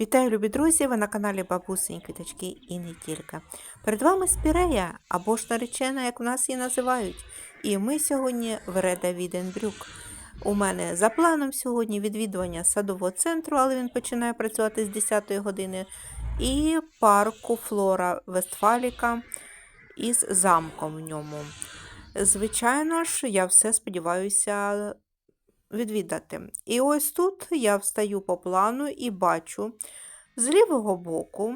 Вітаю, любі друзі! Ви на каналі Бабусині Квіточки і не тільки. Перед вами Спірея, або ж наречена, як в нас її називають. І ми сьогодні в Реда Віденбрюк. У мене за планом сьогодні відвідування садового центру, але він починає працювати з 10 години, і парку Флора Вестфаліка із замком в ньому. Звичайно ж, я все сподіваюся відвідати. І ось тут я встаю по плану і бачу з лівого боку,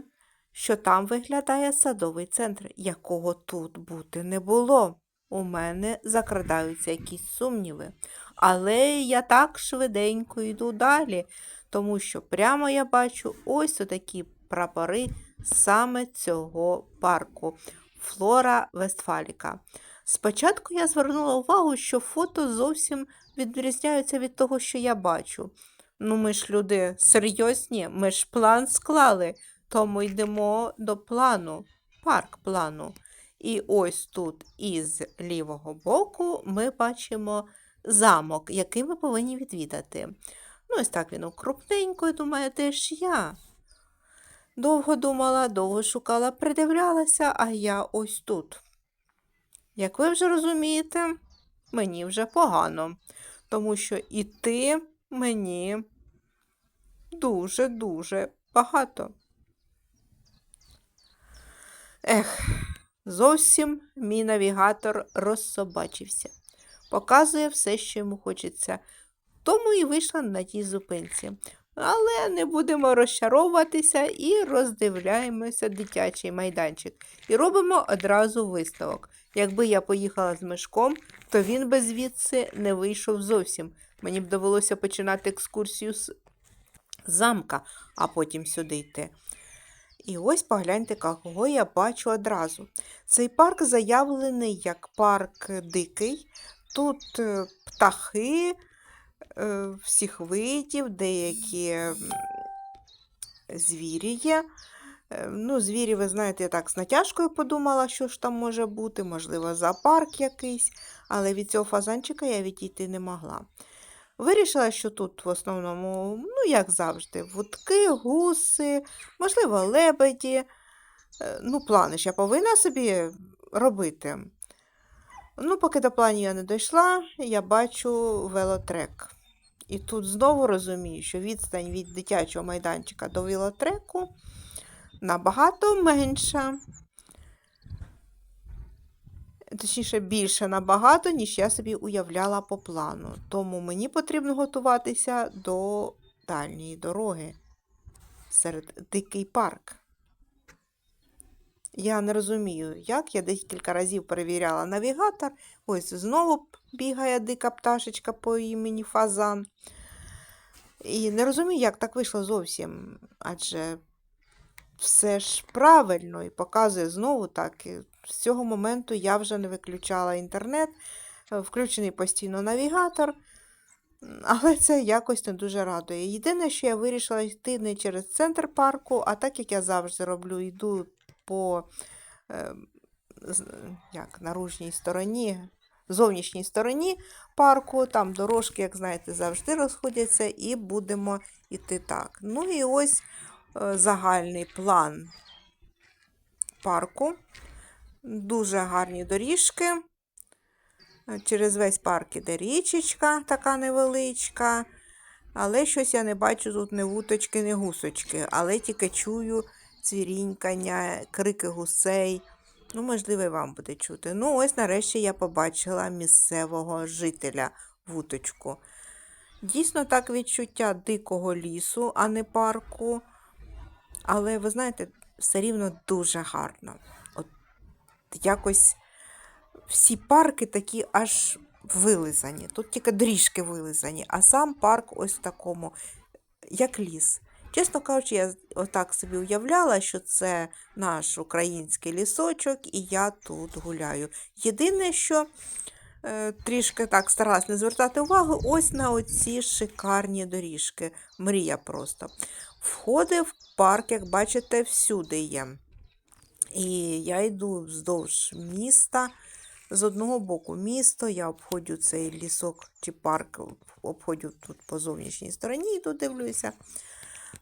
що там виглядає садовий центр, якого тут бути не було. У мене закрадаються якісь сумніви. Але я так швиденько йду далі, тому що прямо я бачу ось такі прапори саме цього парку Флора Вестфаліка. Спочатку я звернула увагу, що фото зовсім відрізняються від того, що я бачу. Ну, ми ж люди серйозні, ми ж план склали, тому йдемо до плану, парк плану. І ось тут із лівого боку ми бачимо замок, який ми повинні відвідати. Ну, ось так він крупненько, і думаю, де ж я? Довго думала, довго шукала, придивлялася, а я ось тут. Як ви вже розумієте, мені вже погано, тому що іти мені дуже-дуже багато. Ех, зовсім мій навігатор розсобачився. Показує все, що йому хочеться. Тому і вийшла на тій зупинці. Але не будемо розчаровуватися і роздивляємося дитячий майданчик. І робимо одразу висновок. Якби я поїхала з мешком, то він би звідси не вийшов зовсім. Мені б довелося починати екскурсію з замка, а потім сюди йти. І ось погляньте, кого я бачу одразу. Цей парк заявлений як парк дикий. Тут е, птахи е, всіх видів, деякі звірі є. Е, Ну, звірі, ви знаєте, я так з натяжкою подумала, що ж там може бути, можливо, зоопарк якийсь, але від цього фазанчика я відійти не могла. Вирішила, що тут в основному, ну, як завжди, вудки, гуси, можливо, лебеді. Е, Ну, плани ж я повинна собі робити. Ну, поки до планів я не дійшла, я бачу велотрек. І тут знову розумію, що відстань від дитячого майданчика до велотреку набагато менша. Точніше, більше набагато, ніж я собі уявляла по плану. Тому мені потрібно готуватися до дальньої дороги серед дикий парк. Я не розумію, як. Я декілька разів перевіряла навігатор. Ось знову бігає дика пташечка по імені Фазан. І не розумію, як так вийшло зовсім. Адже все ж правильно і показує знову так. І з цього моменту я вже не виключала інтернет, е, включений постійно навігатор. Але це якось не дуже радує. Єдине, що я вирішила йти не через центр парку, а так як я завжди роблю, йду по е, як, наружній стороні, зовнішній стороні парку. Там дорожки, як знаєте, завжди розходяться, і будемо йти так. Ну і ось загальний план парку. Дуже гарні доріжки. Е, Через весь парк іде річечка, така невеличка. Але щось я не бачу тут ні вуточки, ні гусочки. Але тільки чую цвірінькання, крики гусей. Ну, можливо, і вам буде чути. Ну, ось нарешті я побачила місцевого жителя вуточку. Дійсно, так відчуття дикого лісу, а не парку. Але ви знаєте, все рівно дуже гарно. От якось всі парки такі аж вилизані. Тут тільки доріжки вилизані, а сам парк ось в такому, як ліс. Чесно кажучи, я отак собі уявляла, що це наш український лісочок, і я тут гуляю. Єдине, що е, трішки так старалась не звертати увагу, ось на оці шикарні доріжки. Мрія просто. Входи в парк, як бачите, всюди є. І я йду вздовж міста. З одного боку місто, я обходжу цей лісок чи парк, обходжу тут по зовнішній стороні і тут дивлюся.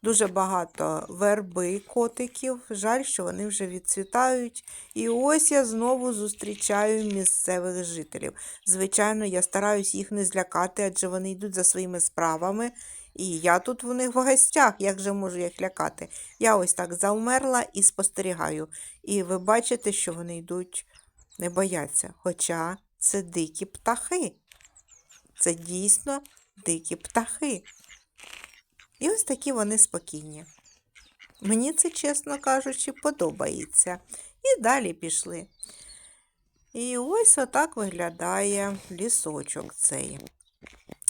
Дуже багато верби котиків. Жаль, що вони вже відцвітають. І ось я знову зустрічаю місцевих жителів. Звичайно, я стараюсь їх не злякати, адже вони йдуть за своїми справами. І я тут в них в гостях, як же можу їх лякати? Я ось так завмерла і спостерігаю. І ви бачите, що вони йдуть, не бояться. Хоча це дикі птахи. Це дійсно дикі птахи. І ось такі вони спокійні. Мені це, чесно кажучи, подобається. І далі пішли. І ось отак виглядає лісочок цей.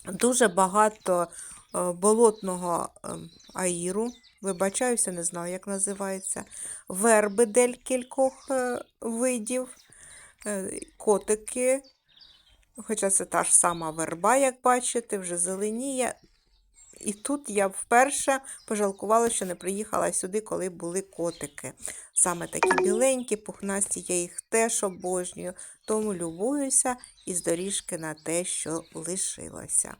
Дуже багато болотного е, аїру. Вибачаюся, не знаю, як називається. Верби декількох е, видів, е, котики. Хоча це та ж сама верба, як бачите, вже зеленіє. І тут я вперше пожалкувала, що не приїхала сюди, коли були котики. Саме такі біленькі, пухнасті, я їх теж обожнюю, тому любуюся із доріжки на те, що лишилося.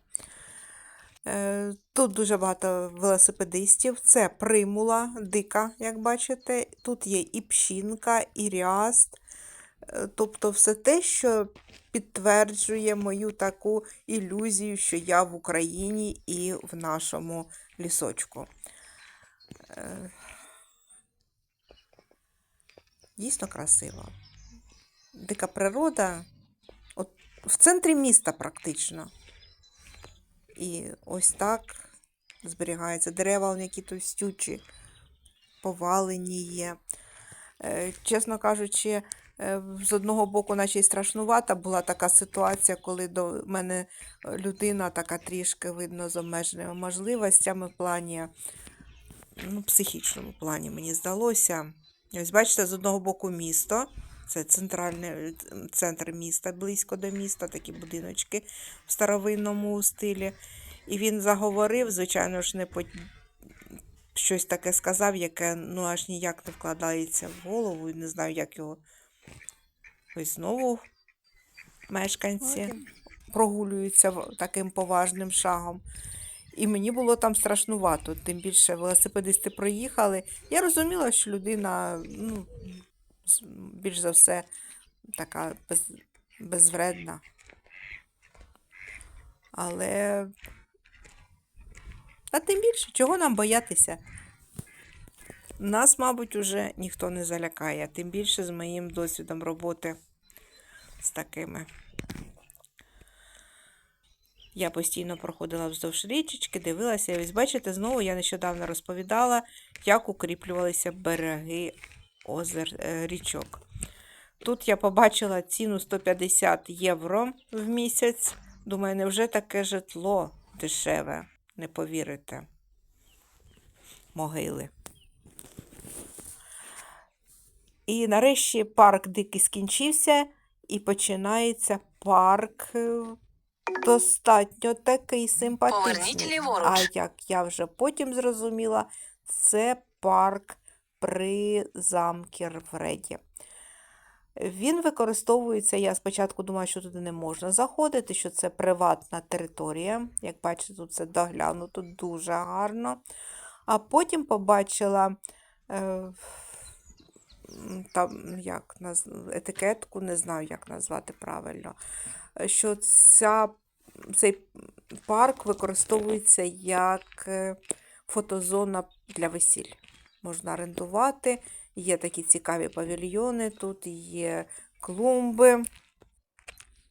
Е, Тут дуже багато велосипедистів. Це примула, дика, як бачите. Тут є і пщінка, і ряст. Е, Тобто все те, що підтверджує мою таку ілюзію, що я в Україні і в нашому лісочку. Е, Дійсно красиво. Дика природа, от в центрі міста практично. І ось так зберігається. Дерева, які товстючі, повалені є. Е, Чесно кажучи, е, з одного боку, наче й страшнувата була така ситуація, коли до мене людина така трішки видно з обмеженими можливостями в плані, ну, психічному плані, мені здалося. Ось бачите, з одного боку місто, це центральний е, центр міста, близько до міста, такі будиночки в старовинному стилі. І він заговорив, звичайно ж, не по щось таке сказав, яке ну аж ніяк не вкладається в голову, і не знаю, як його. Ось знову мешканці прогулюються таким поважним шагом. І мені було там страшнувато, тим більше велосипедисти проїхали. Я розуміла, що людина, ну, більш за все, така без, безвредна. Але. А тим більше, чого нам боятися? Нас, мабуть, уже ніхто не залякає, тим більше з моїм досвідом роботи з такими. Я постійно проходила вздовж річечки, дивилася. І ось бачите, знову я нещодавно розповідала, як укріплювалися береги озер е, річок. Тут я побачила ціну 150 євро в місяць. Думаю, невже таке житло дешеве? Не повірите. Могили. І нарешті парк дикий скінчився, і починається парк е, достатньо такий симпатичний. А як я вже потім зрозуміла, це парк при замкі Рвреді. Він використовується, я спочатку думала, що туди не можна заходити, що це приватна територія. Як бачите, тут це доглянуто дуже гарно. А потім побачила е, там, як, етикетку, не знаю, як назвати правильно, що ця, цей парк використовується як е, фотозона для весіль. Можна орендувати. Є такі цікаві павільйони, тут є клумби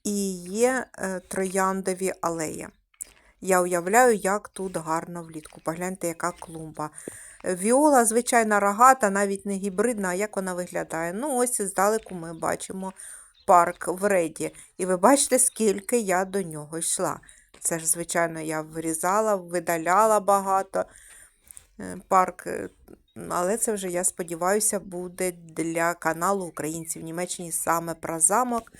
і є е, трояндові алеї. Я уявляю, як тут гарно влітку. Погляньте, яка клумба. Віола, звичайно, рогата, навіть не гібридна, а як вона виглядає. Ну, ось здалеку ми бачимо парк в Реді. І ви бачите, скільки я до нього йшла. Це ж, звичайно, я вирізала, видаляла багато. Е, Парк, е, але це вже, я сподіваюся, буде для каналу Українців в Німеччині саме про замок.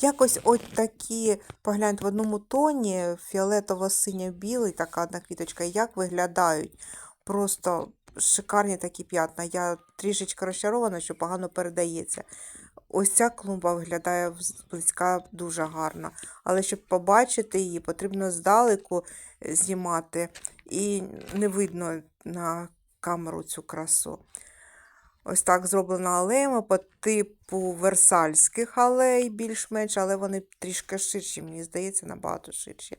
Якось от такі, погляньте, в одному тоні, фіолетово-синьо-білий, така одна квіточка, як виглядають. Просто шикарні такі п'ятна. Я трішечки розчарована, що погано передається. Ось ця клумба виглядає зблизька дуже гарно. Але щоб побачити її, потрібно здалеку е, знімати. і не видно на камеру цю красу. Ось так зроблена алеями по типу версальських алей, більш-менш, але вони трішки ширші, мені здається, набагато ширші.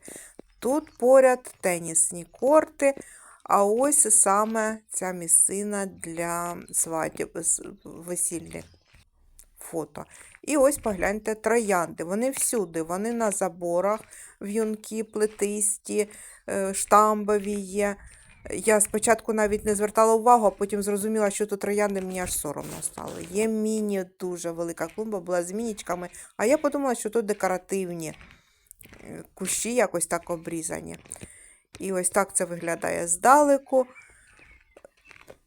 Тут поряд тенісні корти, а ось саме ця місцина для свадіб, весільних фото. І ось погляньте троянди. Вони всюди, вони на заборах, в'юнки, плетисті, е, штамбові є. Я спочатку навіть не звертала увагу, а потім зрозуміла, що тут троянди, мені аж соромно стало. Є міні, дуже велика клумба, була з мінічками, а я подумала, що тут декоративні е, кущі якось так обрізані. І ось так це виглядає здалеку.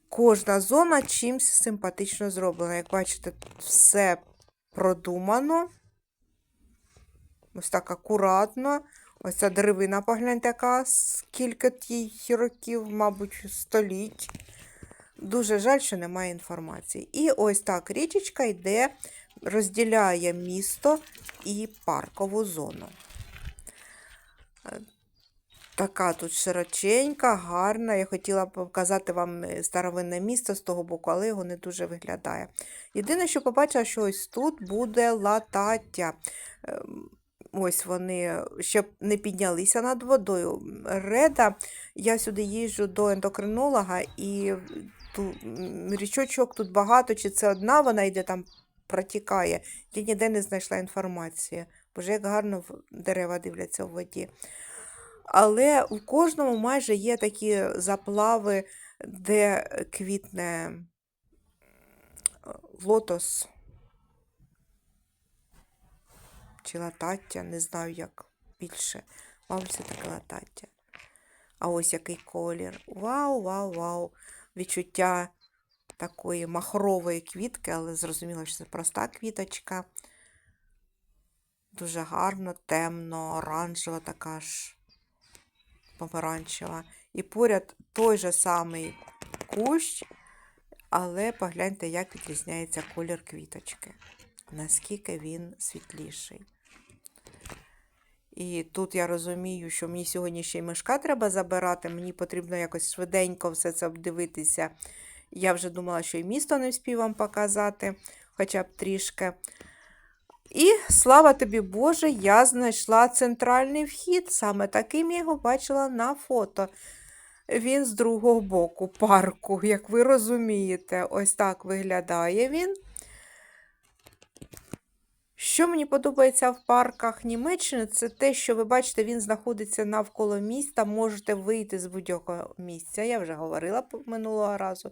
Кожна зона чимось симпатично зроблена. Як бачите, все продумано. Ось так акуратно. Ось ця деревина, погляньте, яка скільки їй років, мабуть, століть. Дуже жаль, що немає інформації. І ось так річечка йде, розділяє місто і паркову зону. Е, Така тут широченька, гарна. Я хотіла показати вам е, старовинне місто з того боку, але його не дуже виглядає. Єдине, що побачила, що ось тут буде латаття. Ось вони ще не піднялися над водою. Реда, я сюди їжджу до ендокринолога, і ту, річочок тут багато, чи це одна вона йде там протікає. Я ніде не знайшла інформації. Боже, як гарно дерева дивляться в воді. Але у кожному майже є такі заплави, де квітне е, лотос чи латаття, не знаю, як більше. Мабуть, це таке латаття. А ось який колір. Вау, вау, вау. Відчуття такої махрової квітки, але зрозуміло, що це проста квіточка. Дуже гарно, темно, оранжева така ж помаранчева. І поряд той же самий кущ, але погляньте, як відрізняється колір квіточки. Наскільки він світліший. І тут я розумію, що мені сьогодні ще й мешка треба забирати, мені потрібно якось швиденько все це обдивитися. Я вже думала, що і місто не вспів вам показати, хоча б трішки. І слава тобі Боже, я знайшла центральний вхід. Саме таким я його бачила на фото. Він з другого боку парку, як ви розумієте, ось так виглядає він. Що мені подобається в парках Німеччини, це те, що ви бачите, він знаходиться навколо міста, можете вийти з будь-якого місця, я вже говорила минулого разу,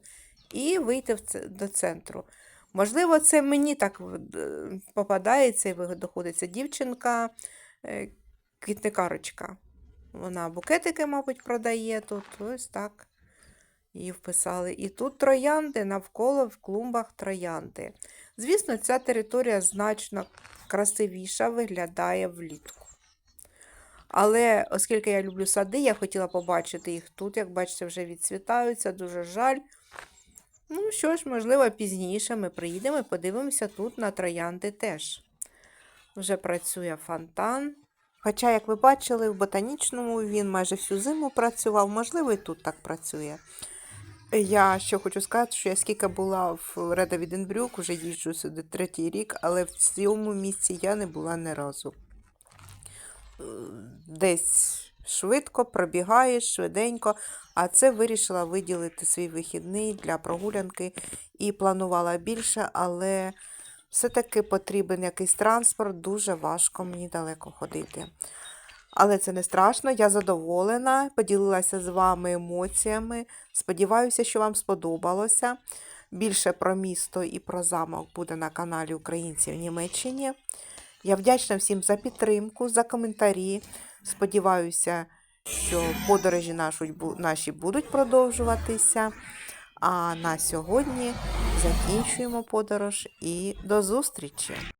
і вийти до центру. Можливо, це мені так попадається і доходиться дівчинка, е, квітникарочка. Вона букетики, мабуть, продає тут. Ось так. Її вписали. І тут троянди, навколо в клумбах троянди. Звісно, ця територія значно красивіша виглядає влітку. Але оскільки я люблю сади, я хотіла побачити їх тут. Як бачите, вже відцвітаються, дуже жаль. Ну що ж, можливо, пізніше ми приїдемо і подивимося тут на троянди теж. Вже працює фонтан. Хоча, як ви бачили, в ботанічному він майже всю зиму працював, можливо, і тут так працює. Я ще хочу сказати, що я скільки була в Реда Віденбрюк, вже їжджу сюди третій рік, але в цьому місці я не була ні разу. Е, Десь швидко пробігаєш, швиденько, а це вирішила виділити свій вихідний для прогулянки і планувала більше, але все-таки потрібен якийсь транспорт, дуже важко мені далеко ходити. Але це не страшно, я задоволена, поділилася з вами емоціями. Сподіваюся, що вам сподобалося. Більше про місто і про замок буде на каналі Українців в Німеччині. Я вдячна всім за підтримку, за коментарі. Сподіваюся, що подорожі наші будуть продовжуватися. А на сьогодні закінчуємо подорож і до зустрічі!